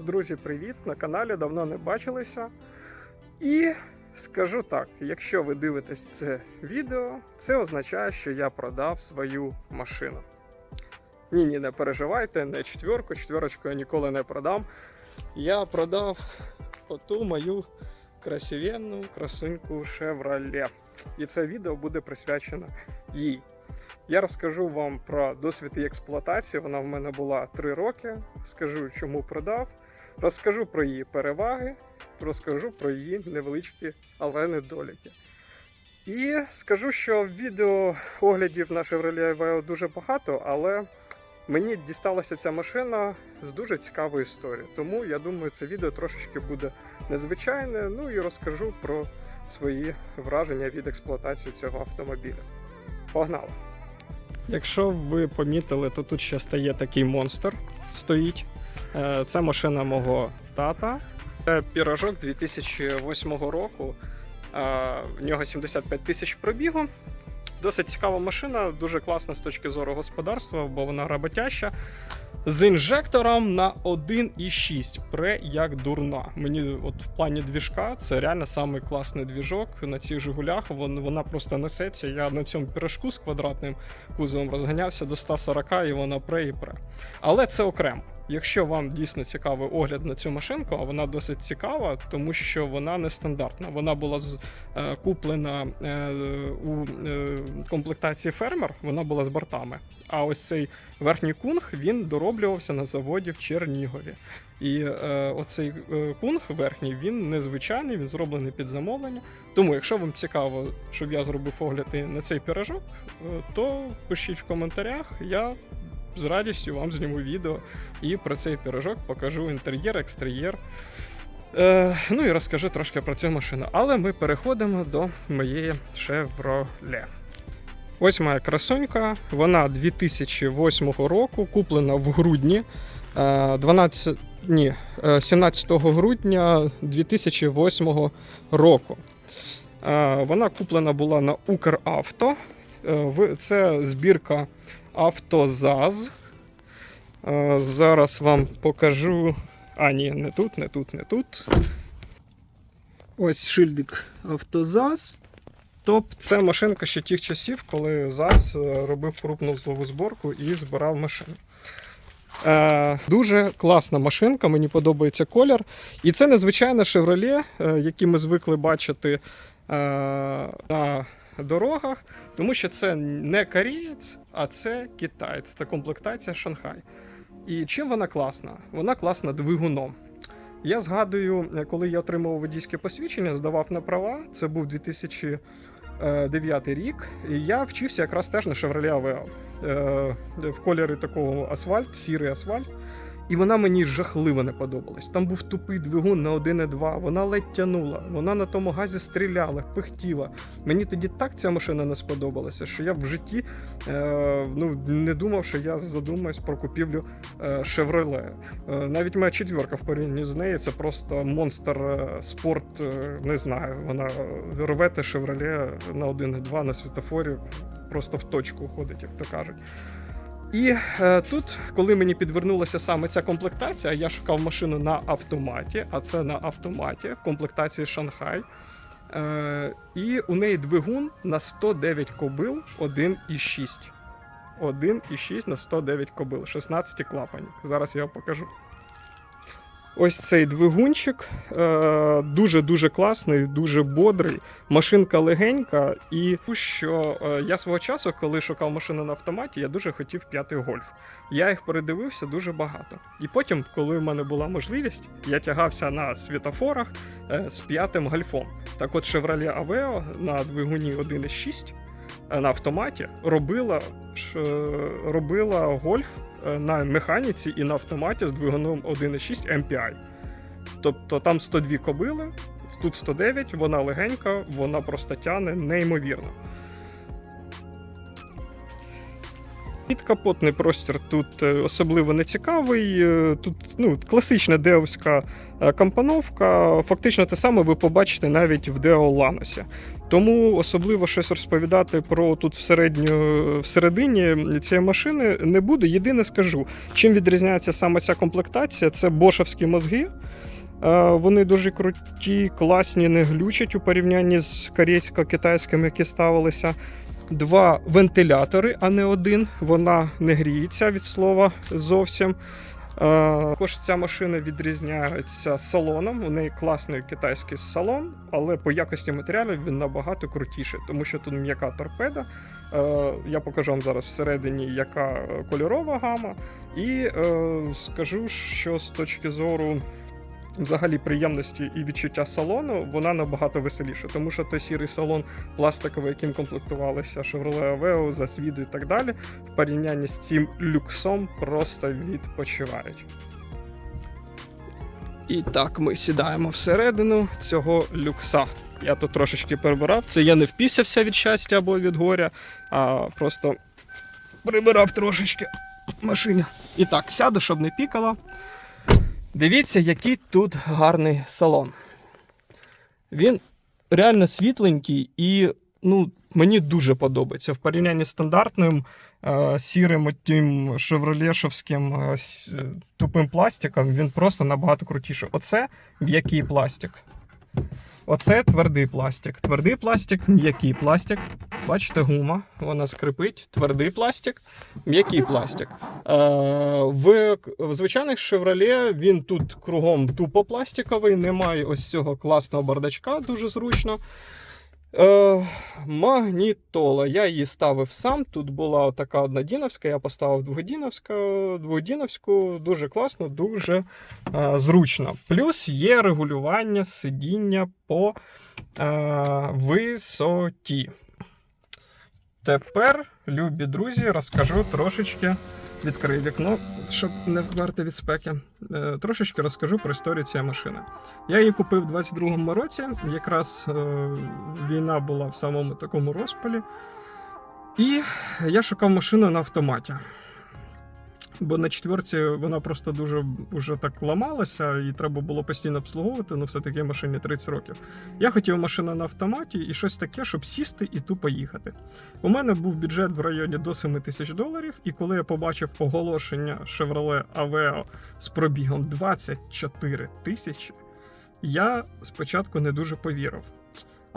Друзі, привіт! На каналі давно не бачилися. І скажу так: якщо ви дивитесь це відео, це означає, що я продав свою машину. Ні, ні, не переживайте, не четверку, четверочку я ніколи не продам. Я продав оту мою красивенну красуньку Chevrolet. І це відео буде присвячено їй. Я розкажу вам про досвід її експлуатації. Вона в мене була 3 роки. Скажу, чому продав. Розкажу про її переваги, розкажу про її невеличкі, але недоліки. І скажу, що відео оглядів на Chevrolet Aveo дуже багато, але мені дісталася ця машина з дуже цікавою історією. Тому я думаю, це відео трошечки буде незвичайне. Ну і розкажу про свої враження від експлуатації цього автомобіля. Погнали! Якщо ви помітили, то тут ще стає такий монстр стоїть. Е, Це машина мого тата. Це пірожок 2008 року. Е, В нього 75 тисяч пробігу. Досить цікава машина, дуже класна з точки зору господарства, бо вона роботяща. З інжектором на 1,6 пре як дурна. Мені от в плані двіжка це реально самий класний двіжок на цих Жигулях. Вон, вона просто несеться. Я на цьому пірожку з квадратним кузовом розганявся до 140 і вона пре і пре. Але це окремо. Якщо вам дійсно цікавий огляд на цю машинку, а вона досить цікава, тому що вона нестандартна. Вона була е, куплена е, у е, комплектації фермер, вона була з бортами. А ось цей верхній кунг він дороблювався на заводі в Чернігові. І е, оцей кунг верхній він незвичайний, він зроблений під замовлення. Тому, якщо вам цікаво, щоб я зробив огляд і на цей пірожок, то пишіть в коментарях. Я з радістю вам зніму відео і про цей пірожок покажу інтер'єр, екстер'єр. Е, ну і розкажу трошки про цю машину. Але ми переходимо до моєї Chevrolet. Ось моя красунька. Вона 2008 року, куплена в грудні. е, 12, ні, е, 17 грудня 2008 року. Е, Вона куплена була на Укравто. Е, Це збірка Автозаз. Зараз вам покажу. А, ні, не тут, не тут, не тут. Ось шильдик Автозаз. Топ це машинка ще тих часів, коли ЗАЗ е, робив крупну злову зборку і збирав машини. Е, дуже класна машинка, мені подобається колір. І це незвичайне Chevrolet, е, які ми звикли бачити е, на дорогах, тому що це не корієць, а це китаєць. Це комплектація Шанхай. І чим вона класна? Вона класна двигуном. Я згадую, е, коли я отримував водійське посвідчення, здавав на права. Це був 2009 рік. І я вчився якраз теж на Chevrolet Aveo. Е, В кольорі такого асфальт, сірий асфальт. І вона мені жахливо не подобалась. Там був тупий двигун на 1,2, вона ледь тянула, вона на тому газі стріляла, пихтіла. Мені тоді так ця машина не сподобалася, що я в житті е, ну, не думав, що я задумаюсь про купівлю е, Chevrolet. Е, навіть моя четверка в порівнянні з нею це просто монстр е, спорт. е, не знаю. Вона е, рвете Chevrolet на 1,2 на світофорі, просто в точку ходить, як то кажуть. І е, тут, коли мені підвернулася саме ця комплектація, я шукав машину на автоматі, а це на автоматі в комплектації Шанхай. Е, і у неї двигун на 109 кобил 1,6. 1,6 на 109 кобил, 16 клапанів. Зараз я вам покажу. Ось цей двигунчик дуже-дуже класний, дуже бодрий. Машинка легенька. І що е, я свого часу, коли шукав машину на автоматі, я дуже хотів п'ятий гольф. Я їх передивився дуже багато. І потім, коли в мене була можливість, я тягався на світофорах е, з п'ятим гольфом. Так от Chevrolet Aveo на двигуні 1.6 е, на автоматі робила, робила гольф на механіці і на автоматі з двигуном 1.6 MPI. Тобто там 102 кобили, тут 109, вона легенька, вона просто тяне неймовірно. Підкапотний простір тут е, особливо не цікавий. е, Тут ну, класична деовська е, компоновка. Фактично те саме ви побачите навіть в Део Ланосі. Тому особливо щось розповідати про тут всередню, всередині цієї машини не буду. Єдине скажу, чим відрізняється саме ця комплектація, це бошовські мозги. Вони дуже круті, класні, не глючать у порівнянні з корейсько-китайськими, які ставилися. Два вентилятори, а не один. Вона не гріється від слова зовсім. Е, Також ця машина відрізняється салоном. У неї класний китайський салон, але по якості матеріалів він набагато крутіший, тому що тут м'яка торпеда. Е, Я покажу вам зараз всередині, яка кольорова гама. І е, скажу, що з точки зору взагалі приємності і відчуття салону, вона набагато веселіша, тому що той сірий салон пластиковий, яким комплектувалися Chevrolet Aveo, Zasvido і так далі, в порівнянні з цим люксом просто відпочивають. І так ми сідаємо всередину цього люкса. Я тут трошечки перебирав. Це я не впісявся від щастя або від горя, а просто прибирав трошечки в. І так, сяду, щоб не пікало. Дивіться, який тут гарний салон. Він реально світленький і ну, мені дуже подобається. В порівнянні з стандартним е, сірим тим шевролешовським е, е, тупим пластиком, він просто набагато крутіший. Оце м'який пластик. Оце твердий пластик. Твердий пластик, м'який пластик. Бачите, гума, вона скрипить. Твердий пластик, м'який пластик. Е, в, в звичайних шевроле він тут кругом тупо пластиковий, немає ось цього класного бардачка, дуже зручно. Е, магнітола. Я її ставив сам. Тут була така однодіновська, я поставив дводіновську. Дуже класно, дуже е, зручно. Плюс є регулювання сидіння по е, висоті. Тепер, любі друзі, розкажу трошечки. Відкрию вікно, щоб не вмерти від спеки. Е, трошечки розкажу про історію цієї машини. Я її купив у 22-му році. Якраз е, війна була в самому такому розпалі. І я шукав машину на автоматі. Бо на четверці вона просто дуже вже так ламалася, і треба було постійно обслуговувати, ну все-таки машині 30 років. Я хотів машину на автоматі і щось таке, щоб сісти і тупо їхати. У мене був бюджет в районі до 7 тисяч доларів, і коли я побачив оголошення Chevrolet Aveo з пробігом 24 тисячі, я спочатку не дуже повірив.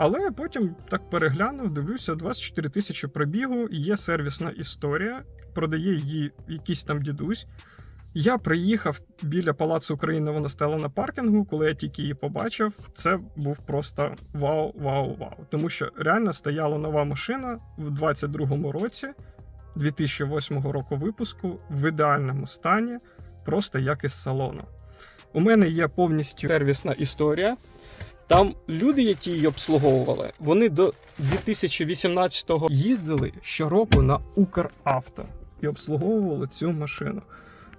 Але потім так переглянув, дивлюся, 24 тисячі пробігу, є сервісна історія, продає її якийсь там дідусь. Я приїхав біля Палацу України, вона стала на паркінгу. Коли я тільки її побачив, це був просто вау, вау, вау. Тому що реально стояла нова машина в 22-му році, 2008 року випуску, в ідеальному стані, просто як із салону. У мене є повністю сервісна історія. Там люди, які її обслуговували, вони до 2018-го їздили щороку на Укравто і обслуговували цю машину.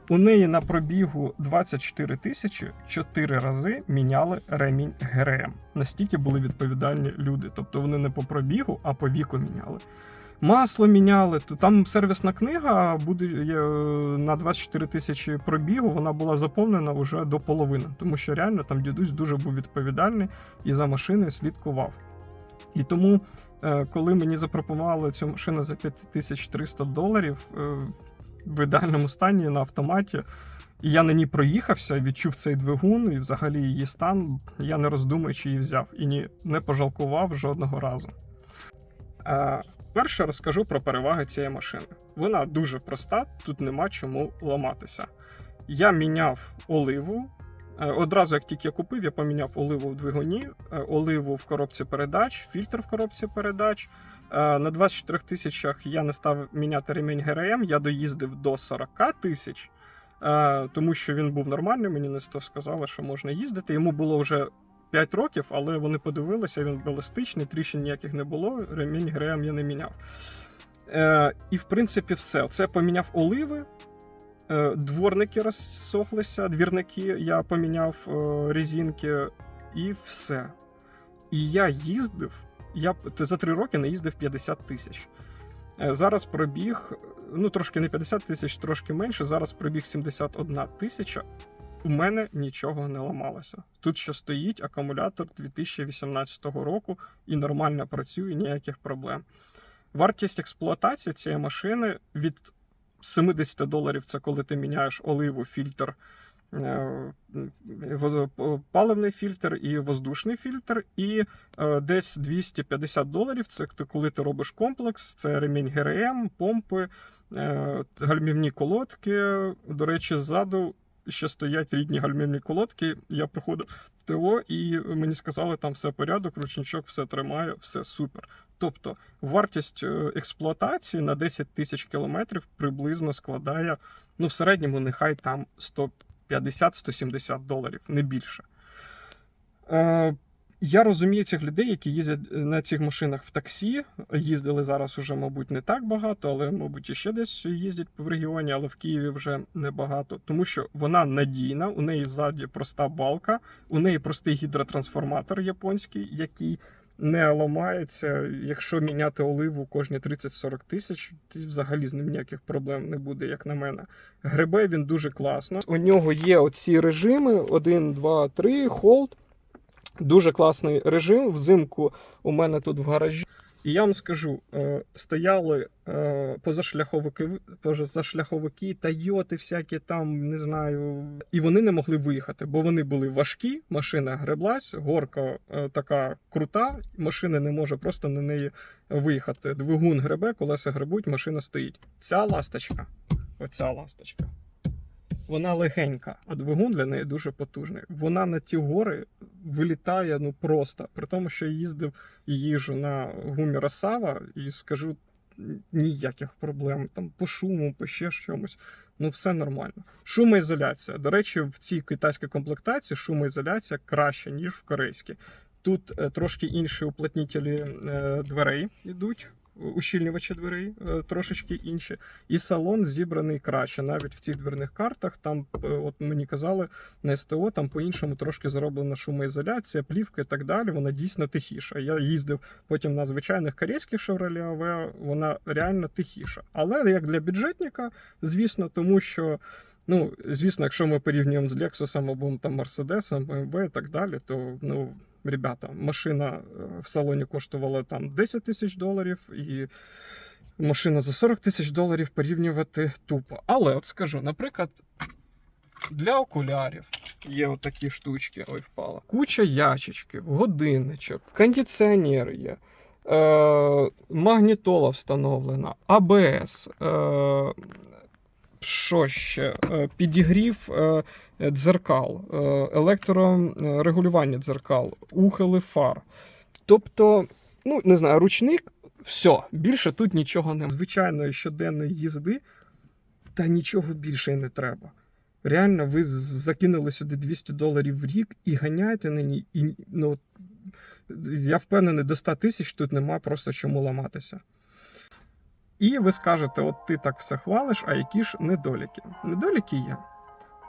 У неї на пробігу 24 тисячі 4 рази міняли ремінь ГРМ. Настільки були відповідальні люди. Тобто вони не по пробігу, а по віку міняли. Масло міняли. То там сервісна книга буде е, на 24 тисячі пробігу. Вона була заповнена вже до половини, тому що реально там дідусь дуже був відповідальний і за машиною слідкував. І тому, е, коли мені запропонували цю машину за 5300 доларів е, в ідеальному стані на автоматі, і я на ній проїхався, відчув цей двигун і взагалі її стан, я не роздумуючи її взяв і ні, не пожалкував жодного разу. Перше розкажу про переваги цієї машини. Вона дуже проста, тут нема чому ламатися. Я міняв оливу. Е, Одразу, як тільки я купив, я поміняв оливу в двигуні, е, оливу в коробці передач, фільтр в коробці передач. Е, На 24 тисячах я не став міняти ремінь ГРМ, я доїздив до 40 тисяч, тому що він був нормальний. Мені не сказали, що можна їздити. Йому було вже 5 років, але вони подивилися, він балістичний, тріщин ніяких не було. Ремінь ГРМ я не міняв. Е, і в принципі, все. Це поміняв оливи. Е, Дворники розсохлися, двірники, я поміняв е, резинки, і все. І я їздив. Я за 3 роки наїздив 50 тисяч. Е, Зараз пробіг, ну трошки не 50 тисяч, трошки менше. Зараз пробіг 71 тисяча. У мене нічого не ламалося. Тут ще стоїть акумулятор 2018 року і нормально працює, ніяких проблем. Вартість експлуатації цієї машини від 70 доларів це коли ти міняєш оливу, фільтр, е, паливний фільтр і воздушний фільтр. І е, десь 250 доларів це коли ти робиш комплекс, це ремінь ГРМ, помпи, е, гальмівні колодки. До речі, ззаду ще стоять рідні гальмівні колодки. Я приходив в ТО, і мені сказали, там все порядок, ручничок все тримає, все супер. Тобто вартість е, експлуатації на 10 тисяч кілометрів приблизно складає, ну, в середньому, нехай там 150-170 доларів, не більше. Е, я розумію цих людей, які їздять на цих машинах в таксі. Їздили зараз уже, мабуть, не так багато, але, мабуть, іще десь їздять в регіоні, але в Києві вже небагато. Тому що вона надійна, у неї ззаді проста балка, у неї простий гідротрансформатор японський, який не ламається. Якщо міняти оливу кожні 30-40 тисяч, взагалі з ним ніяких проблем не буде, як на мене. Гребе він дуже класно. У нього є оці режими: 1, 2, 3, холд. Дуже класний режим. Взимку у мене тут в гаражі. І я вам скажу: е, стояли е, позашляховики, позашляховики, Тойоти, всякі там, не знаю, і вони не могли виїхати, бо вони були важкі, машина греблась, горка е, така крута, машина не може просто на неї виїхати. Двигун гребе, колеса гребуть, машина стоїть. Ця ласточка, оця ласточка. Вона легенька, а двигун для неї дуже потужний. Вона на ті гори вилітає ну просто. При тому, що я їздив і їжу на гумі Росава, і скажу ніяких проблем. Там по шуму, по ще чомусь. Ну, все нормально. Шумоізоляція. До речі, в цій китайській комплектації шумоізоляція краще, ніж в корейській. Тут е, трошки інші уплотнітелі е, дверей йдуть. Ущільнювачі дверей е, трошечки інші, і салон зібраний краще. Навіть в цих дверних картах там, е, от мені казали, на СТО там по-іншому трошки зроблена шумоізоляція, плівка і так далі. Вона дійсно тихіша. Я їздив потім на звичайних корейських Chevrolet AV, вона реально тихіша. Але як для бюджетника, звісно, тому що. Ну, звісно, якщо ми порівнюємо з Lexus або там Mercedes, BMW і так далі, то ну, ребята, машина е, в салоні коштувала там 10 тисяч доларів, і машина за 40 тисяч доларів порівнювати тупо. Але от скажу, наприклад, для окулярів є отакі штучки, ой, впала. Куча ящичків, годинничок, кондиціонер є. Е, магнітола встановлена, АБС, е, що ще? Е, Підігрів е, дзеркал, е, електрорегулювання дзеркал, ухили фар. Тобто, ну, не знаю, ручник, все, більше тут нічого немає. Звичайної щоденної їзди, та нічого більше й не треба. Реально, ви закинули сюди 200 доларів в рік і ганяєте на ній. І, ну, я впевнений, до 100 тисяч тут нема просто чому ламатися. І ви скажете, от ти так все хвалиш, а які ж недоліки? Недоліки є.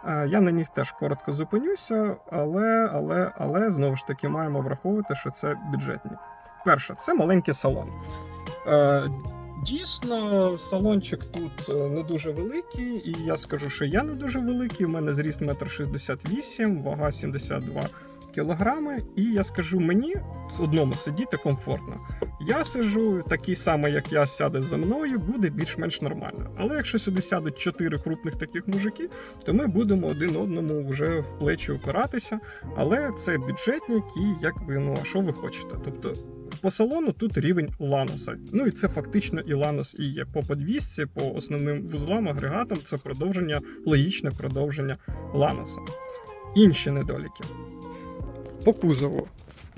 Е, Я на них теж коротко зупинюся, але, але, але знову ж таки маємо враховувати, що це бюджетні. Перше, це маленький салон. Е, Дійсно, салончик тут е, не дуже великий, і я скажу, що я не дуже великий. У мене зріст 1,68 м, вага 72 кілограми. І я скажу, мені одному сидіти комфортно. Я сиджу такий самий, як я сяде за мною, буде більш-менш нормально. Але якщо сюди сядуть чотири крупних таких мужики, то ми будемо один одному вже в плечі опиратися. Але це бюджетник і якби ну а що ви хочете? Тобто. По салону тут рівень Ланоса. Ну і це фактично і Ланос і є. По подвісці, по основним вузлам, агрегатам це продовження, логічне продовження Ланоса. Інші недоліки. По кузову.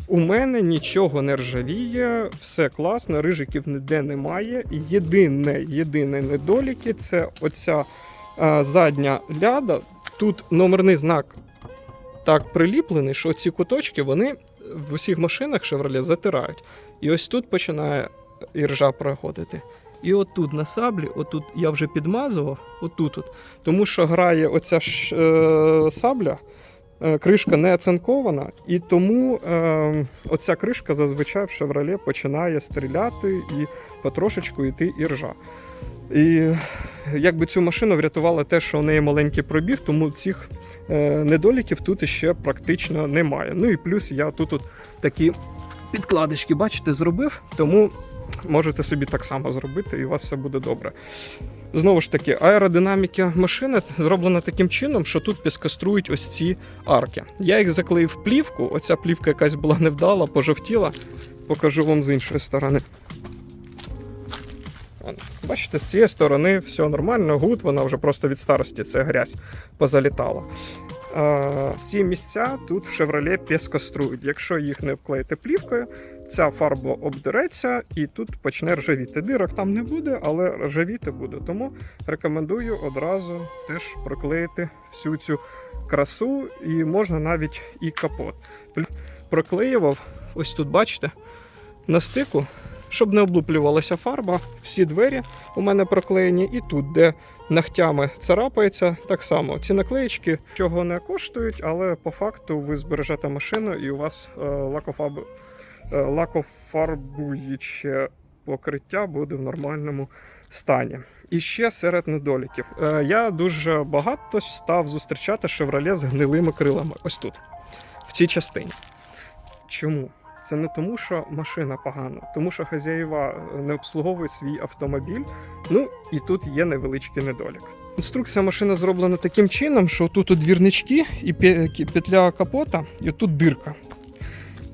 У мене нічого не ржавіє, все класно, рижиків ніде немає. Єдине, єдине недоліки це оця а, задня ляда. Тут номерний знак так приліплений, що ці куточки вони в усіх машинах Chevrolet затирають. І ось тут починає іржа проходити. І отут на саблі, отут я вже підмазував, отут. От. Тому що грає оця ж, е, сабля, е, кришка не оцинкована, і тому е, оця кришка зазвичай в Chevrolet починає стріляти і потрошечку йти іржа. І якби цю машину врятувало те, що у неї маленький пробіг, тому цих е, недоліків тут ще практично немає. Ну і плюс я тут такі підкладочки, бачите, зробив, тому можете собі так само зробити, і у вас все буде добре. Знову ж таки, аеродинаміка машини зроблена таким чином, що тут піскострують ось ці арки. Я їх заклеїв в плівку, оця плівка якась була невдала, пожовтіла. Покажу вам з іншої сторони. Бачите, з цієї сторони все нормально, гуд, вона вже просто від старості це грязь позалітала. Е, ці місця тут в Chevrolet піскострують. Якщо їх не обклеїти плівкою, ця фарба обдереться і тут почне ржавіти. Дирок там не буде, але ржавіти буде. Тому рекомендую одразу теж проклеїти всю цю красу, і можна навіть і капот. Проклеював, ось тут бачите, на стику, щоб не облуплювалася фарба. Всі двері у мене проклеєні, і тут, де ногтями царапається, так само. Ці наклеїчки чого не коштують, але по факту ви збережете машину і у вас е, лакофаб... е, лакофарбуюче покриття буде в нормальному стані. І ще серед недоліків. Е, я дуже багато став зустрічати Chevrolet з гнилими крилами. Ось тут, в цій частині. Чому? Це не тому, що машина погана, тому що хазяїва не обслуговують свій автомобіль. Ну і тут є невеличкий недолік. Конструкція машини зроблена таким чином, що тут от двірнички і петля капота, і тут дирка.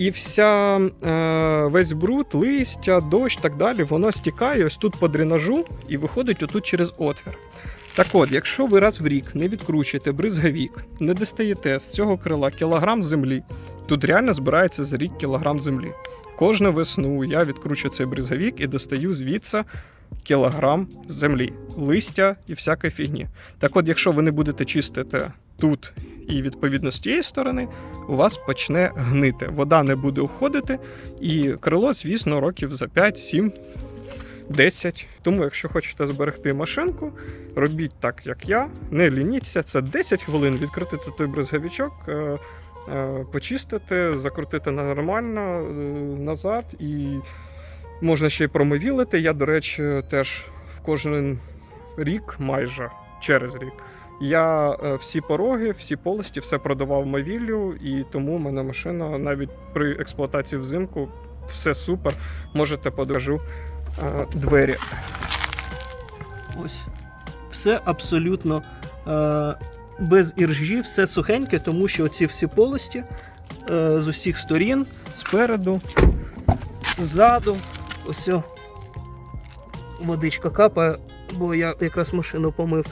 І вся е, весь бруд, листя, дощ так далі, воно стікає ось тут по дренажу і виходить отут через отвір. Так от, якщо ви раз в рік не відкручуєте бризгавік, не дістаєте з цього крила кілограм землі, тут реально збирається за рік кілограм землі. Кожну весну я відкручую цей бризгавік і достаю звідси кілограм землі, листя і всякої фігні. Так от, якщо ви не будете чистити тут і відповідно з тієї сторони, у вас почне гнити. Вода не буде уходити, і крило, звісно, років за 5, 7, 10. Тому, якщо хочете зберегти машинку, робіть так, як я. Не лініться, це 10 хвилин відкрутити той бризгавічок. е, е, Почистити, закрутити нормально е, назад і можна ще й промовілити. Я, до речі, теж в кожен рік, майже через рік, я е, всі пороги, всі полості, все продавав мовіллю, і тому в мене машина навіть при експлуатації взимку все супер. Можете подержу е, двері. Ось. Все абсолютно е, без іржі, все сухеньке, тому що оці всі полості з усіх сторін, спереду, ззаду, ось водичка капає, бо я якраз машину помив.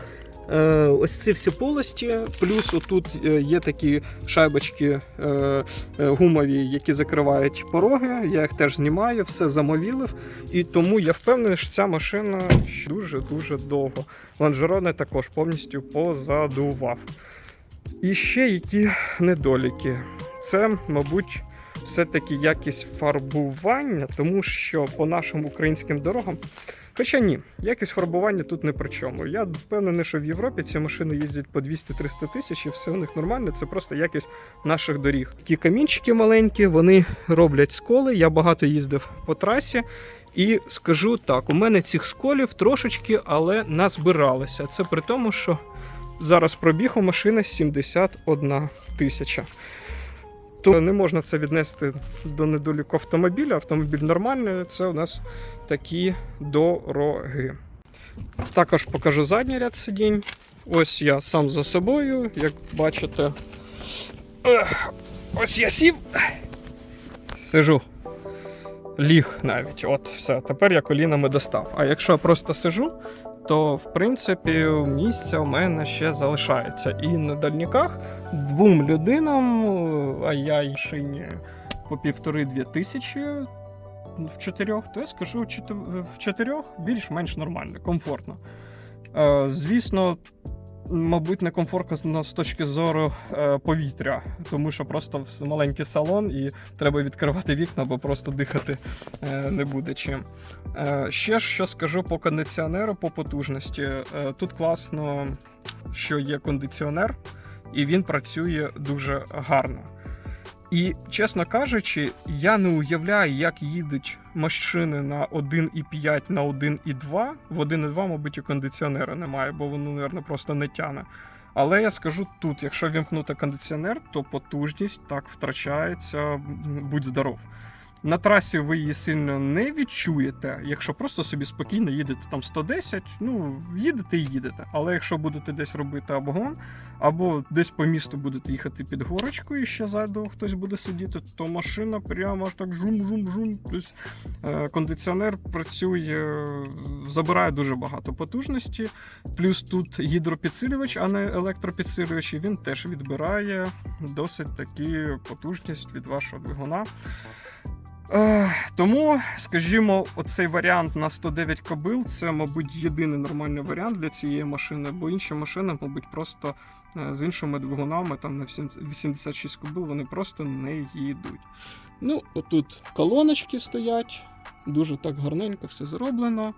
Е, ось ці всі полості, плюс отут е, є такі шайбочки е, гумові, які закривають пороги. Я їх теж знімаю, все замовілив. І тому я впевнений, що ця машина дуже-дуже довго. Лонжерони також повністю позадував. І ще які недоліки. Це, мабуть, все-таки якість фарбування, тому що по нашим українським дорогам. Хоча ні, якість фарбування тут не при чому. Я впевнений, що в Європі ці машини їздять по 200-300 тисяч, і все у них нормально. Це просто якість наших доріг. Ті камінчики маленькі, вони роблять сколи. Я багато їздив по трасі. І скажу так: у мене цих сколів трошечки, але назбиралося. Це при тому, що зараз пробіг у машини 71 тисяча. То не можна це віднести до недоліку автомобіля. Автомобіль нормальний, це у нас такі дороги. Також покажу задній ряд сидінь. Ось я сам за собою, як бачите. Ось я сів. Сижу. Ліг навіть. От все. Тепер я колінами достав. А якщо я просто сижу, то в принципі місця у мене ще залишається. І на дальніках двом людинам, а я й шині по півтори-дві тисячі в чотирьох, то я скажу в чотирьох більш-менш нормально, комфортно. Е, звісно, мабуть, не комфортно з точки зору е, повітря, тому що просто маленький салон і треба відкривати вікна, бо просто дихати е, не буде чим. Е, ще що скажу по кондиціонеру, по потужності. Тут класно, що є кондиціонер, і він працює дуже гарно. І, чесно кажучи, я не уявляю, як їдуть машини на 1,5 на 1,2. В 1,2, мабуть, і кондиціонера немає, бо воно, мабуть, просто не тяне. Але я скажу тут: якщо вімкнути кондиціонер, то потужність так втрачається, будь здоров. На трасі ви її сильно не відчуєте, якщо просто собі спокійно їдете там 110, ну їдете і їдете. Але якщо будете десь робити обгон, або десь по місту будете їхати під горочкою, і ще ззаду хтось буде сидіти, то машина прямо аж так жум-жум-жум. Тобто е, кондиціонер працює, забирає дуже багато потужності. Плюс тут гідропідсилювач, а не електропідсилювач, і він теж відбирає досить таки потужність від вашого двигуна. Тому, скажімо, оцей варіант на 109 кобил це, мабуть, єдиний нормальний варіант для цієї машини, бо інші машини, мабуть, просто е, з іншими двигунами, там на 86 кобил, вони просто не їдуть. Ну, отут колоночки стоять, дуже так гарненько все зроблено.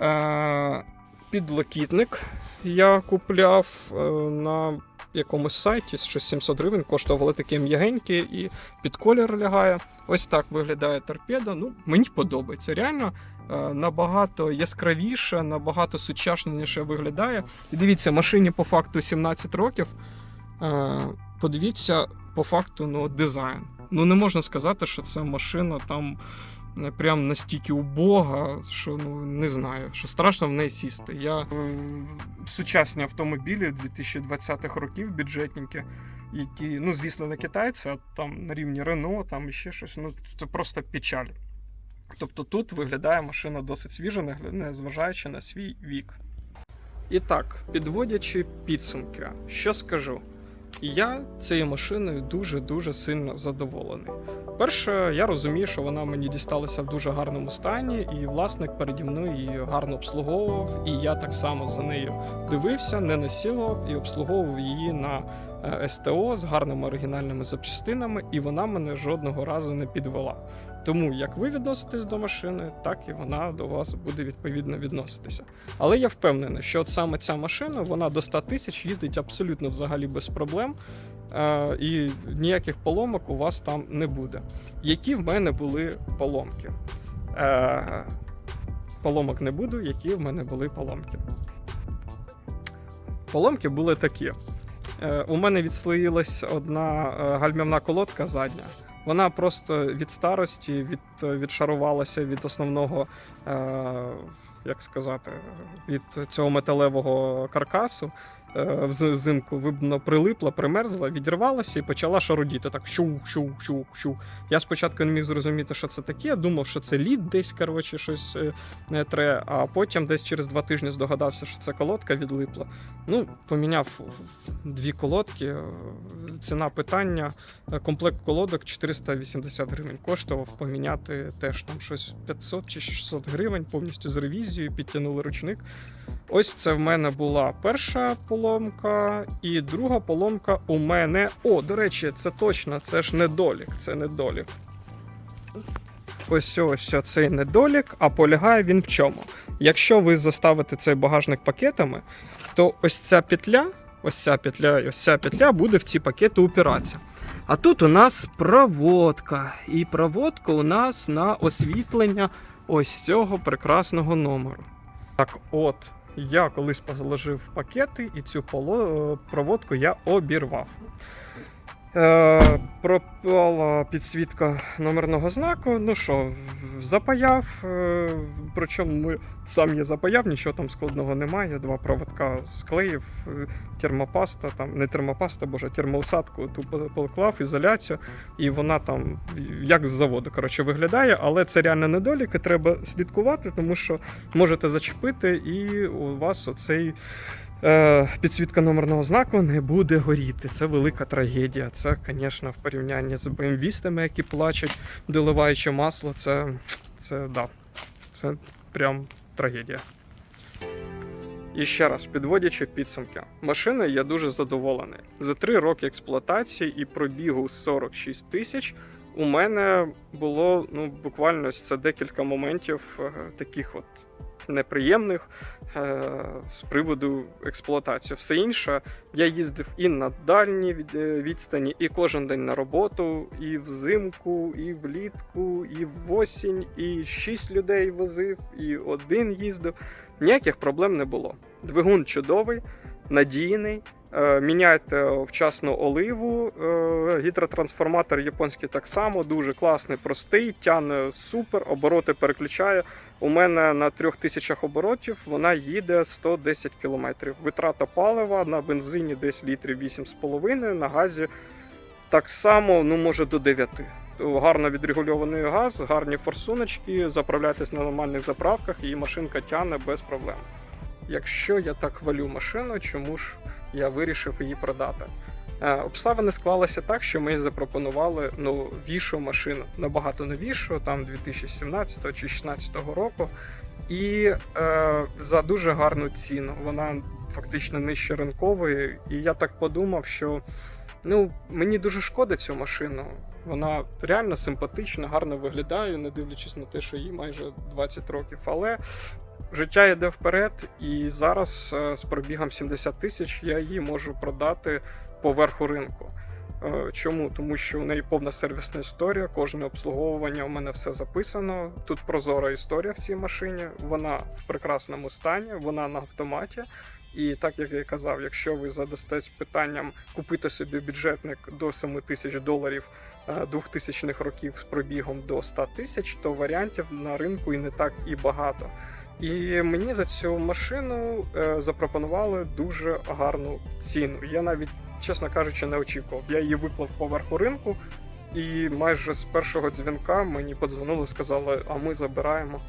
Е, підлокітник я купляв е, на якомусь сайті, щось 700 гривень, коштував, але таке м'ягеньке і під колір лягає. Ось так виглядає торпеда. Ну, мені подобається. Реально е, набагато яскравіше, набагато сучасніше виглядає. І дивіться, машині по факту 17 років. Е, Подивіться, по факту, ну, дизайн. Ну, не можна сказати, що це машина там прям настільки убога, що ну не знаю, що страшно в неї сісти. Я е, сучасні автомобілі 2020-х років бюджетники, які, ну звісно, не китайці, а там на рівні Рено, там ще щось. Ну це просто печаль. Тобто тут виглядає машина досить свіжа, незважаючи на свій вік. І так, підводячи підсумки, що скажу? Я цією машиною дуже-дуже сильно задоволений. Перше, я розумію, що вона мені дісталася в дуже гарному стані, і власник переді мною її гарно обслуговував, і я так само за нею дивився, не насилував і обслуговував її на е, СТО з гарними оригінальними запчастинами, і вона мене жодного разу не підвела. Тому як ви відноситесь до машини, так і вона до вас буде відповідно відноситися. Але я впевнений, що от саме ця машина вона до 100 тисяч їздить абсолютно взагалі без проблем. е, І ніяких поломок у вас там не буде. Які в мене були поломки? Е, Поломок не буду, які в мене були поломки. Поломки були такі. Е, У мене відслоїлась одна гальмівна колодка задня. Вона просто від старості від, відшарувалася від основного, е, як сказати, від цього металевого каркасу. Е, вз- взимку видно прилипла, примерзла, відірвалася і почала шарудіти. Так щу, щу, щу, щу. Я спочатку не міг зрозуміти, що це таке. Думав, що це лід десь, коротше, щось е, не тре. А потім десь через два тижні здогадався, що це колодка відлипла. Ну, поміняв дві колодки. е, Ціна питання. Комплект колодок 480 гривень коштував поміняти теж там щось 500 чи 600 гривень, повністю з ревізією, підтягнули ручник. Ось це в мене була перша поломка, і друга поломка у мене. О, до речі, це точно, це ж недолік, це недолік. Ось ось цей недолік, а полягає він в чому? Якщо ви заставите цей багажник пакетами, то ось ця петля, ось ця петля і ось ця петля буде в ці пакети упиратися. А тут у нас проводка. І проводка у нас на освітлення ось цього прекрасного номеру. Так от, я колись положив пакети, і цю поло- проводку я обірвав. Е, пропала підсвітка номерного знаку. Ну що, запаяв. Е, причому сам її запаяв, нічого там складного немає. Два проводка склеїв, е, термопаста, там не термопаста, боже, термоусадку ту поклав, ізоляцію, і вона там як з заводу коротше, виглядає, але це реально недоліки, треба слідкувати, тому що можете зачепити, і у вас оцей підсвітка номерного знаку не буде горіти. Це велика трагедія. Це, звісно, в порівнянні з БМВістами, які плачуть, доливаючи масло, це, це да, це прям трагедія. І ще раз, підводячи підсумки, машиною я дуже задоволений. За три роки експлуатації і пробігу 46 тисяч у мене було ну, буквально це декілька моментів е, таких от неприємних е, з приводу експлуатації. Все інше, я їздив і на дальні е, відстані, і кожен день на роботу, і взимку, і влітку, і в осінь, і шість людей возив, і один їздив. Ніяких проблем не було. Двигун чудовий, надійний. Е, Міняйте вчасно оливу. Е, Гідротрансформатор японський так само, дуже класний, простий, тягне супер, обороти переключає. У мене на 3000 оборотів вона їде 110 км. Витрата палива на бензині десь літрів 8,5, на газі так само, ну може до 9. Гарно відрегульований газ, гарні форсуночки, заправляйтесь на нормальних заправках, і машинка тягне без проблем. Якщо я так хвалю машину, чому ж я вирішив її продати? Е, Обставини склалися так, що ми запропонували ну, вішу машину, набагато новішу, там 2017 чи 2016 року, і е, за дуже гарну ціну. Вона фактично нижче ринкової. І я так подумав, що ну, мені дуже шкода цю машину. Вона реально симпатична, гарно виглядає, не дивлячись на те, що їй майже 20 років. Але життя йде вперед, і зараз е, з пробігом 70 тисяч я її можу продати по верху ринку. Е, Чому? Тому що у неї повна сервісна історія, кожне обслуговування у мене все записано. Тут прозора історія в цій машині. Вона в прекрасному стані, вона на автоматі. І так як я і казав, якщо ви задастесь питанням купити собі бюджетник до 7 тисяч доларів 2000-х років з пробігом до 100 тисяч, то варіантів на ринку і не так і багато. І мені за цю машину е, запропонували дуже гарну ціну. Я навіть, чесно кажучи, не очікував. Я її виклав поверху ринку, і майже з першого дзвінка мені подзвонили, сказали, а ми забираємо.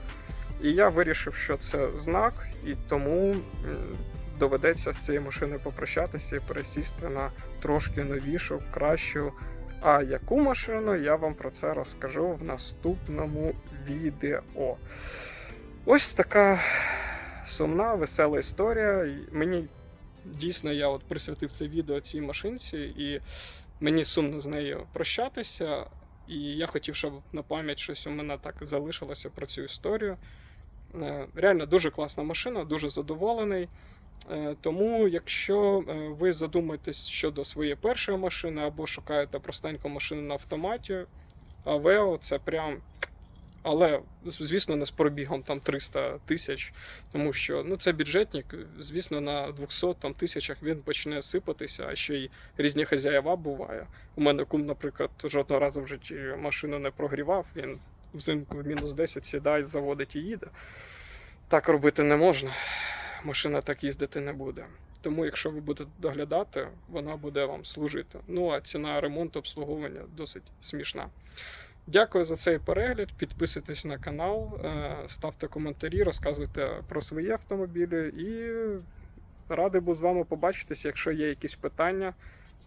І я вирішив, що це знак, і тому доведеться з цією машиною попрощатися і пересісти на трошки новішу, кращу. А яку машину я вам про це розкажу в наступному відео. Ось така сумна, весела історія. Мені дійсно я от присвятив це відео цій машинці, і мені сумно з нею прощатися. І я хотів, щоб на пам'ять щось у мене так залишилося про цю історію. Е, Реально дуже класна машина, дуже задоволений. Е, Тому, якщо е, ви задумаєтесь щодо своєї першої машини або шукаєте простеньку машину на автоматі, Авео це прям. Але, звісно, не з пробігом там 300 тисяч, тому що ну, це бюджетник, звісно, на 200 там, тисячах він почне сипатися, а ще й різні хазяєва буває. У мене кум, наприклад, жодного разу в житті машину не прогрівав, він взимку в мінус 10 сідає, заводить і їде. Так робити не можна. Машина так їздити не буде. Тому, якщо ви будете доглядати, вона буде вам служити. Ну а ціна ремонту обслуговування досить смішна. Дякую за цей перегляд. Підписуйтесь на канал, е, ставте коментарі, розказуйте про свої автомобілі і радий був з вами побачитися, якщо є якісь питання.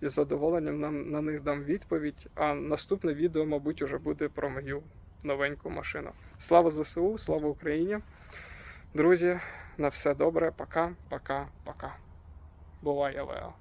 Із задоволенням нам на них дам відповідь. А наступне відео, мабуть, уже буде про мою новеньку машину. Слава ЗСУ, слава Україні! Друзі, на все добре. Пока, пока, пока. Бувай, Авео.